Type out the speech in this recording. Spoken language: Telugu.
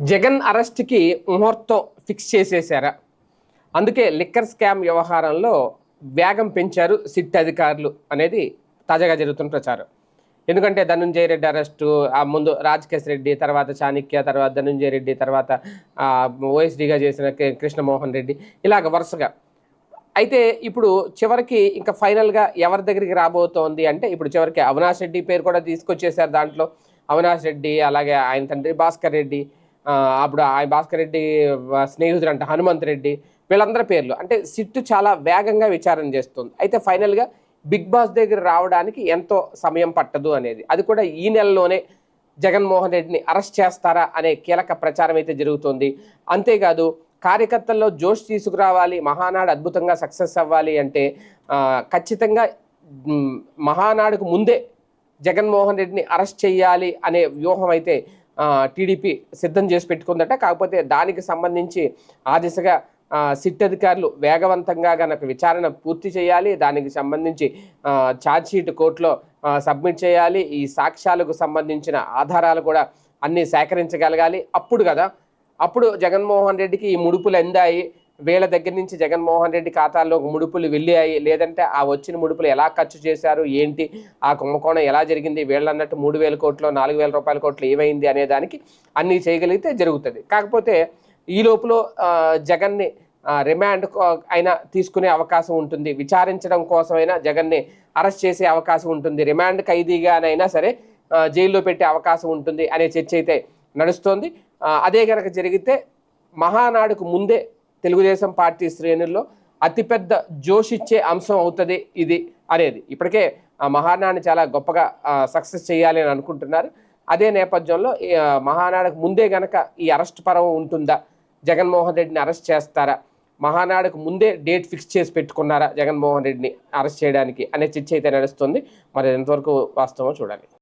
జగన్ అరెస్ట్కి ముహూర్తం ఫిక్స్ చేసేసారా అందుకే లిక్కర్ స్కామ్ వ్యవహారంలో వేగం పెంచారు సిట్ అధికారులు అనేది తాజాగా జరుగుతున్న ప్రచారం. ఎందుకంటే ధనుంజయ రెడ్డి అరెస్టు ఆ ముందు రాజకేశ్ రెడ్డి తర్వాత చాణిక్య తర్వాత ధనుంజయ రెడ్డి తర్వాత ఓఎస్డీగా చేసిన కృష్ణమోహన్ రెడ్డి ఇలాగ వరుసగా. అయితే ఇప్పుడు చివరికి ఇంకా ఫైనల్గా ఎవరి దగ్గరికి రాబోతోంది అంటే ఇప్పుడు చివరికి అవినాష్ రెడ్డి పేరు కూడా తీసుకొచ్చేసారు దాంట్లో. అవినాష్ రెడ్డి అలాగే ఆయన తండ్రి భాస్కర్ రెడ్డి అప్పుడు ఆయన భాస్కర్ రెడ్డి స్నేహితుడు అంటే హనుమంత్ రెడ్డి వీళ్ళందరి పేర్లు. అంటే సిట్టు చాలా వేగంగా విచారణ చేస్తుంది. అయితే ఫైనల్గా బిగ్ బాస్ దగ్గర రావడానికి ఎంతో సమయం పట్టదు అనేది. అది కూడా ఈ నెలలోనే జగన్మోహన్ రెడ్డిని అరెస్ట్ చేస్తారా అనే కీలక ప్రచారం అయితే జరుగుతుంది. అంతేకాదు కార్యకర్తల్లో జోష్ తీసుకురావాలి మహానాడు అద్భుతంగా సక్సెస్ అవ్వాలి అంటే ఖచ్చితంగా మహానాడుకు ముందే జగన్మోహన్ రెడ్డిని అరెస్ట్ చేయాలి అనే వ్యూహం అయితే టీడీపీ సిద్ధం చేసి పెట్టుకుందట. కాకపోతే దానికి సంబంధించి ఆ దిశగా సిట్ అధికారులు వేగవంతంగా గనక విచారణ పూర్తి చేయాలి. దానికి సంబంధించి ఛార్జ్షీట్ కోర్టులో సబ్మిట్ చేయాలి. ఈ సాక్ష్యాలకు సంబంధించిన ఆధారాలు కూడా అన్నీ సేకరించగలగాలి. అప్పుడు కదా అప్పుడు జగన్మోహన్ రెడ్డికి ఈ ముడుపులు ఎందాయి. వీళ్ళ దగ్గర నుంచి జగన్మోహన్ రెడ్డి ఖాతాల్లో ముడుపులు వెళ్ళాయి. లేదంటే ఆ వచ్చిన ముడుపులు ఎలా ఖర్చు చేశారు? ఏంటి? ఆ కుంభకోణం ఎలా జరిగింది? వీళ్ళన్నట్టు మూడు వేల కోట్లు నాలుగు వేల రూపాయల కోట్లు ఏమైంది అనే దానికి అన్నీ చేయగలిగితే జరుగుతుంది. కాకపోతే ఈ లోపల జగన్ని రిమాండ్ అయినా తీసుకునే అవకాశం ఉంటుంది. విచారించడం కోసమైనా జగన్ని అరెస్ట్ చేసే అవకాశం ఉంటుంది. రిమాండ్ ఖైదీగానైనా సరే జైల్లో పెట్టే అవకాశం ఉంటుంది అనే చర్చ అయితే నడుస్తోంది. అదే కనుక జరిగితే మహానాడుకు ముందే తెలుగుదేశం పార్టీ శ్రేణుల్లో అతిపెద్ద జోషిచ్చే అంశం అవుతుంది ఇది అనేది. ఇప్పటికే ఆ మహానాడిని చాలా గొప్పగా సక్సెస్ చేయాలి అని అనుకుంటున్నారు. అదే నేపథ్యంలో ఈ, మహానాడుకు ముందే గనక ఈ అరెస్ట్ పర్వం ఉంటుందా? జగన్మోహన్ రెడ్డిని అరెస్ట్ చేస్తారా? మహానాడుకు ముందే డేట్ ఫిక్స్ చేసి పెట్టుకున్నారా? జగన్మోహన్ రెడ్డిని అరెస్ట్ చేయడానికి అనే చర్చ అయితే నడుస్తుంది. మరి ఎంతవరకు వాస్తవం చూడాలి.